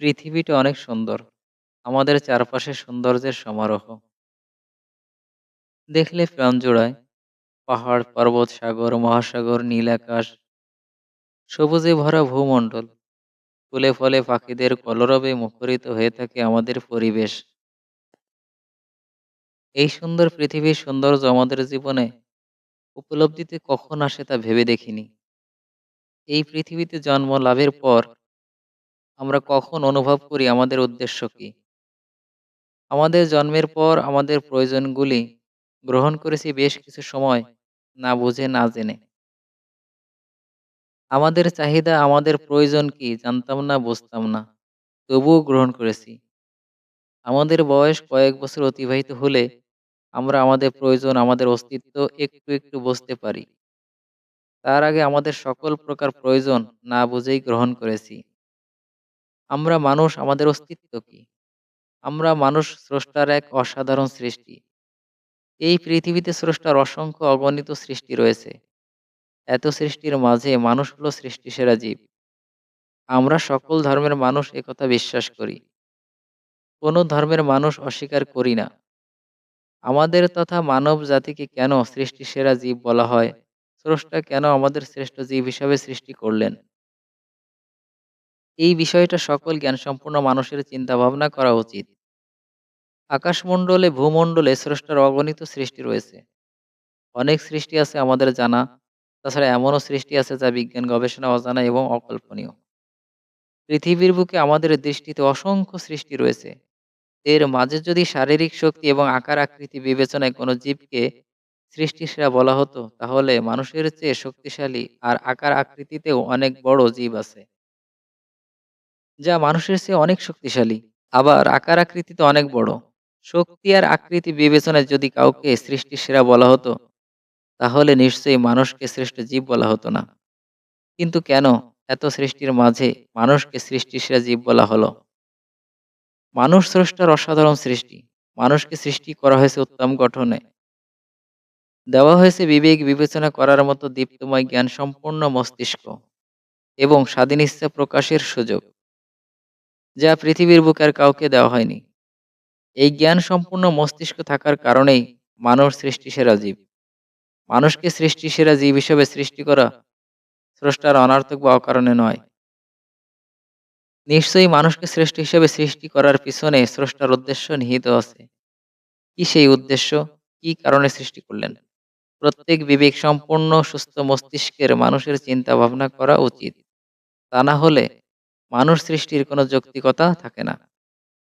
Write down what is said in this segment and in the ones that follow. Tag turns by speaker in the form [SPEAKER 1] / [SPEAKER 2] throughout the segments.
[SPEAKER 1] পৃথিবীটা অনেক সুন্দর। আমাদের চারপাশে সৌন্দর্যের সমারোহ। দেখলে প্রাণ জোড়ায় পাহাড়, পর্বত, সাগর, মহাসাগর, নীল আকাশ, সবুজে ভরা ভূমণ্ডল, ফুলে ফলে পাখিদের কলরবে মুখরিত হয়ে থাকে আমাদের পরিবেশ। এই সুন্দর পৃথিবীর সৌন্দর্য আমাদের জীবনে উপলব্ধিতে কখন আসে তা ভেবে দেখিনি। এই পৃথিবীতে জন্ম লাভের পর আমরা কখন অনুভব করি আমাদের উদ্দেশ্য কী? আমাদের জন্মের পর আমাদের প্রয়োজনগুলি গ্রহণ করেছি বেশ কিছু সময় না বুঝে, না জেনে। আমাদের চাহিদা, আমাদের প্রয়োজন কি জানতাম না, বুঝতাম না, তবুও গ্রহণ করেছি। আমাদের বয়স কয়েক বছর অতিবাহিত হলে আমরা আমাদের প্রয়োজন, আমাদের অস্তিত্ব একটু একটু বুঝতে পারি। তার আগে আমাদের সকল প্রকার প্রয়োজন না বুঝেই গ্রহণ করেছি। আমরা মানুষ আমাদের অস্তিত্ব কি? আমরা মানুষ স্রষ্টার এক অসাধারণ সৃষ্টি। এই পৃথিবীতে স্রষ্টার অসংখ্য অগণিত সৃষ্টি রয়েছে। এত সৃষ্টির মাঝে মানুষ হলো সৃষ্টিসেরা জীব। আমরা সকল ধর্মের মানুষ একথা বিশ্বাস করি। কোনো ধর্মের মানুষ অস্বীকার করি না। আমাদের তথা মানব জাতিকে কেন সৃষ্টিসেরা জীব বলা হয়? স্রষ্টা কেন আমাদের শ্রেষ্ঠ জীব হিসাবে সৃষ্টি করলেন? এই বিষয়টা সকল জ্ঞান জ্ঞানসম্পন্ন মানুষের চিন্তা ভাবনা করা উচিত। আকাশমণ্ডলে ভূমণ্ডলে স্রষ্টার অগণিত সৃষ্টি রয়েছে। অনেক সৃষ্টি আছে আমাদের জানা, তাছাড়া এমনও সৃষ্টি আছে যা বিজ্ঞান, গবেষণা, অজানা এবং অকল্পনীয়। পৃথিবীর বুকে আমাদের দৃষ্টিতে অসংখ্য সৃষ্টি রয়েছে। এর মাঝে যদি শারীরিক শক্তি এবং আকার আকৃতি বিবেচনায় কোনো জীবকে সৃষ্টিসেরা বলা হতো, তাহলে মানুষের চেয়ে শক্তিশালী আর আকার আকৃতিতেও অনেক বড় জীব আছে। যা মানুষের চেয়ে অনেক শক্তিশালী। আবার আকার আকৃতিতে অনেক বড়। শক্তি আর আকৃতি বিবেচনায় যদি কাউকে সৃষ্টি সেরা বলা হতো, তাহলে নিশ্চয়ই মানুষকে শ্রেষ্ঠ জীব বলা হতো না। কিন্তু কেন এত সৃষ্টির মাঝে মানুষকে সৃষ্টি সেরা জীব বলা হলো? মানুষ স্রষ্টার অসাধারণ সৃষ্টি। মানুষকে সৃষ্টি করা হয়েছে উত্তম গঠনে। দেওয়া হয়েছে বিবেক বিবেচনা করার মতো দীপ্তময় জ্ঞান সম্পন্ন মস্তিষ্ক এবং স্বাধীন ইচ্ছা প্রকাশের সুযোগ। যা পৃথিবীর বুকের কাউকে দেওয়া হয়নি। এই জ্ঞান সম্পূর্ণ মস্তিষ্ক থাকার কারণেই মানুষ সৃষ্টি সেরা জীব। মানুষকে সৃষ্টি সেরা জীব হিসেবে সৃষ্টি করা স্রষ্টার অনার্থক বা অকারণে নয়। নিশ্চয়ই মানুষকে শ্রেষ্ঠ হিসেবে সৃষ্টি করার পিছনে স্রষ্টার উদ্দেশ্য নিহিত আছে। কি সেই উদ্দেশ্য? কি কারণে সৃষ্টি করলেন? প্রত্যেক বিবেক সম্পূর্ণ সুস্থ মস্তিষ্কের মানুষের চিন্তা ভাবনা করা উচিত। তা না হলে মানুষ সৃষ্টির কোনো যৌক্তিকতা থাকে না।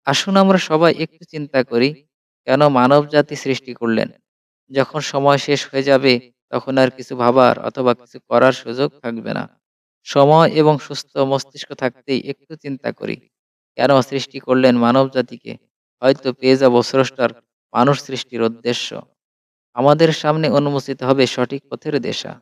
[SPEAKER 1] আসুন আমরা সবাই একটু চিন্তা করি, কেন মানব জাতি সৃষ্টি করলেন? যখন সময় শেষ হয়ে যাবে, তখন আর কিছু ভাবার অথবা কিছু করার সুযোগ থাকবে না। সময় এবং সুস্থ মস্তিষ্ক থাকতেই একটু চিন্তা করি, কেন সৃষ্টি করলেন মানব জাতিকে হয়তো পেয়ে যাব স্রষ্টার মানুষ সৃষ্টির উদ্দেশ্য। আমাদের সামনে উন্মোচিত হবে সঠিক পথের দেশা।